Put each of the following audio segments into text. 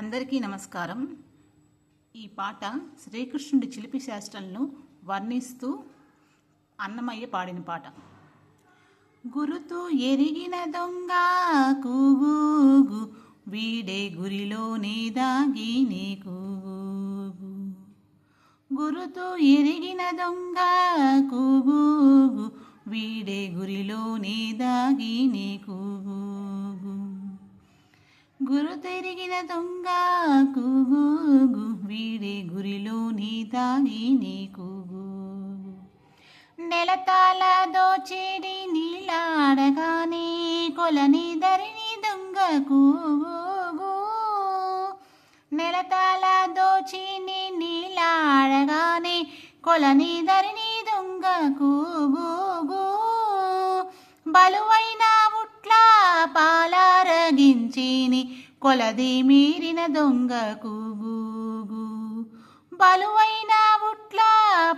అందరికీ నమస్కారం. ఈ పాట శ్రీకృష్ణుడి చిలిపి శాస్త్రంను వర్ణిస్తూ అన్నమయ్య పాడిన పాట. గురుతు ఎరిగిన దొంగ కూగు వీడే గురిలోనే దాగి నీ కూగు గురుతు ఎరిగిన దొంగ కూగు గురు తిరిగిన దొంగ కూగు వీడి గురిలో గురిలోని తాగి నీ కూగు. నెలతాల దోచేడి నీలాడగానే కొలని ధరిణి దొంగ కూగు నెలతాల దోచిని నీలాడగానే కొలని ధరిణి దొంగ కూగు బలువైన ఉట్లా పాలారగించిని కొలది మీరిన దొంగ కూగు బలువైన ఉట్ల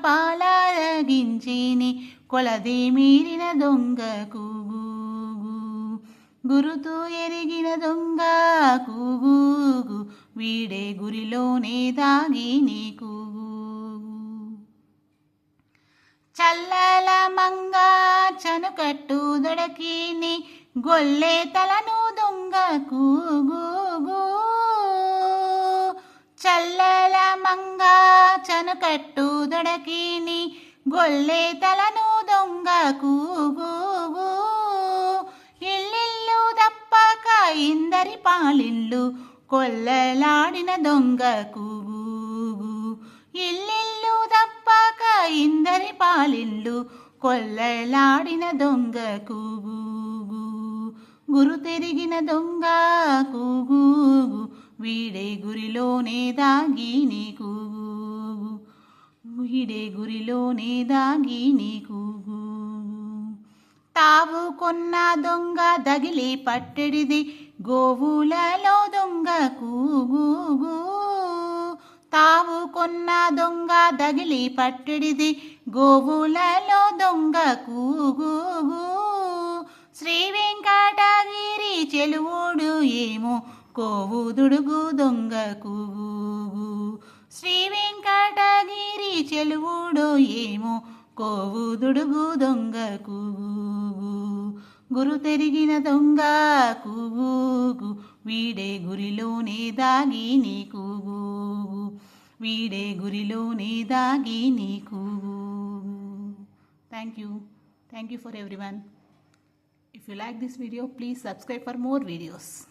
పాలారగించిని కొలది మీరిన దొంగ కూగు గురుతూ ఎరిగిన దొంగ కూగు వీడే గురిలోనే దాగి నీకు చల్లల మంగ చనుకట్టు దొడకిని గొల్లే తలను దొంగ చల్లల మంగ చనుకట్టు దొడకిని గొల్లే తలను దొంగ కూగు ఇల్లిల్లు తప్పక ఇందరి పాలిల్లు కొల్లలాడిన దొంగ కూగు ఇల్లిల్లు తప్పక ఇందరి పాలిల్లు కొల్లలాడిన దొంగ కూగు గురు తెరిగిన దొంగ కూగు. వీడే గురిలోనే దాగి నీ కూగు వీడే గురిలోనే దాగి నీ కూగు తావు కొన్న దొంగ దగిలి పట్టెడిది. గోవులలో దొంగ కూగు. తావు కొన్న దొంగ దగిలి పట్టెడిది. గోవులలో దొంగ కూగు. శ్రీ చెలువుడు ఏమో కోవు దుడుగు దొంగ కూగు. శ్రీ వెంకటగిరి చెలువుడు ఏమో కోవు దుడుగు దొంగ కూగు. గురు తెరిగిన దొంగ కూగు వీడే గురిలోనే దాగి నీ కూగు. వీడే గురిలోనే దాగి నీ కూగు. Thank you thank you for everyone If you like this video, please subscribe for more videos.